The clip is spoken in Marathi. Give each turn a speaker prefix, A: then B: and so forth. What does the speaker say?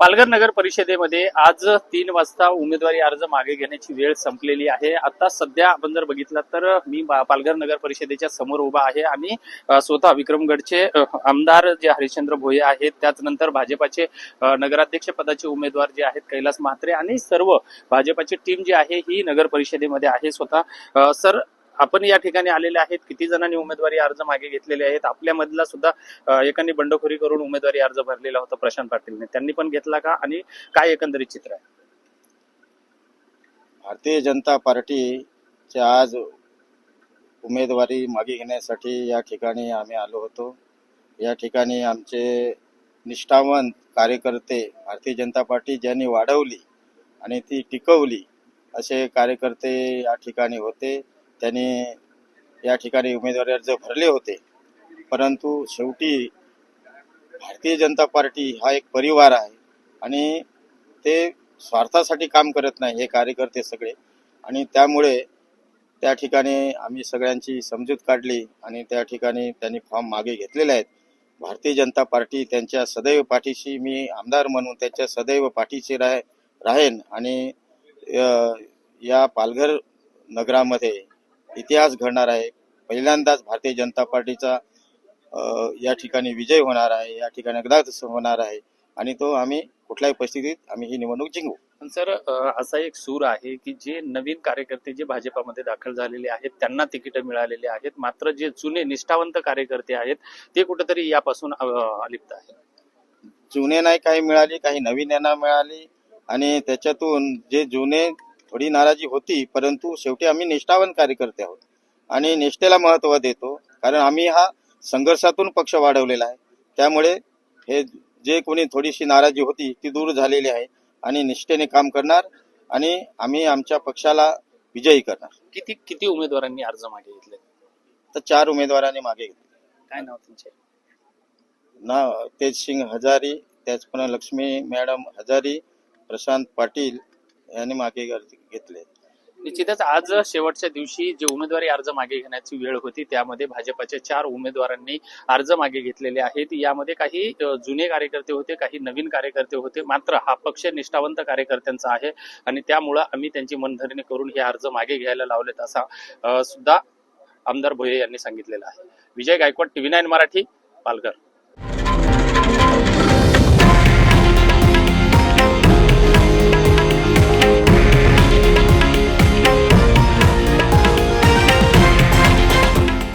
A: पालघर नगर परिषदेमध्ये आज तीन वाजता उमेदवारी अर्ज मागे घेण्याची वेळ संपलेली आहे. आता सध्या आपण जर बघितलं तर मी पालघर नगर परिषदेच्या समोर उभा आहे आणि स्वतः विक्रमगडचे आमदार जे हरिश्चंद्र भोये आहेत त्याचनंतर भाजपाचे नगराध्यक्ष पदाचे उमेदवार जे आहेत कैलास म्हात्रे आणि सर्व भाजपाची टीम जी आहे ही नगर परिषदेमध्ये आहे स्वतः. सर आपण या ठिकाणी आलेले आहेत. किती जणांनी उमेदवारी अर्ज मागे घेतलेले आहेत? आपल्यामधला सुद्धा एकाने बंडखोरी करून उमेदवारी अर्ज भरलेला होता प्रशांत पाटीलने. त्यांनी पण घेतला का? आणि काय एकंदरीत चित्र आहे?
B: भारतीय जनता पार्टीच्या आज उमेदवारी मागे घेण्यासाठी या ठिकाणी आम्ही आलो होतो. या ठिकाणी आमचे निष्ठावंत कार्यकर्ते भारतीय जनता पार्टी ज्यांनी वाढवली आणि ती टिकवली असे कार्यकर्ते या ठिकाणी होते. त्यांनी या ठिकाणी उमेदवारी अर्ज भरले होते. परंतु शेवटी भारतीय जनता पार्टी हा एक परिवार आहे आणि ते स्वार्थासाठी काम करत नाही हे कार्यकर्ते सगळे. आणि त्यामुळे त्या ठिकाणी आम्ही सगळ्यांची समजूत काढली आणि त्या ठिकाणी त्यांनी फॉर्म मागे घेतलेले आहेत. भारतीय जनता पार्टी त्यांच्या सदैव पाठीशी मी आमदार म्हणून त्यांच्या सदैव पाठीशी राह राहेन आणि या पालघर नगरामध्ये इतिहास घडणार आहे. पहिल्यांदाच भारतीय जनता पार्टीचा या ठिकाणी विजय होणार आहे या ठिकाणी एकदाच होणार आहे. आणि तो आम्ही कुठल्याही परिस्थितीत आम्ही ही निवडणूक जिंकू.
A: पण सर असा एक सूर आहे की जे नवीन कार्यकर्ते जे भाजपामध्ये दाखल झालेले आहेत त्यांना तिकीट मिळालेली आहेत. मात्र जे जुने निष्ठावंत कार्यकर्ते आहेत ते कुठेतरी यापासून अलिप्त आहेत.
B: जुने नाही काही मिळाली काही नवीन यांना मिळाली. आणि त्याच्यातून जे जुने थोडी नाराजी होती परंतु शेवटी आम्ही निष्ठावान कार्यकर्ते आहोत. आणि निष्ठेला महत्त्व देतो कारण आम्ही हा संघर्षातून पक्ष वाढवलेला आहे. त्यामुळे हे जे कोणी थोडीशी नाराजी होती ती दूर झालेली आहे आणि निष्ठेने काम करणार आणि आम्ही आमच्या पक्षाला विजयी करणार.
A: किती किती उमेदवारांनी अर्ज मागे घेतले?
B: तर चार उमेदवारांनी मागे घेतले.
A: काय नाव त्यांचे
B: ना तेज सिंग हजारी त्याचप्रमाणे लक्ष्मी मॅडम हजारी प्रशांत पाटील यांनी मागे घेतले.
A: निश्चितच आज शेवटच्या दिवशी जे उमेदवारी अर्ज मागे घेण्याची वेळ होती त्यामध्ये भाजपाच्या चार उमेदवारांनी अर्ज मागे घेतलेले आहेत. यामध्ये काही जुने कार्यकर्ते होते काही नवीन कार्यकर्ते होते. मात्र हा पक्ष निष्ठावंत कार्यकर्त्यांचा आहे आणि त्यामुळं आम्ही त्यांची मनधरणी करून हे अर्ज मागे घ्यायला लावलेत असा सुद्धा आमदार भोये यांनी सांगितलेलं आहे. Vijay Gaikwad TV nine Marathi Palghar.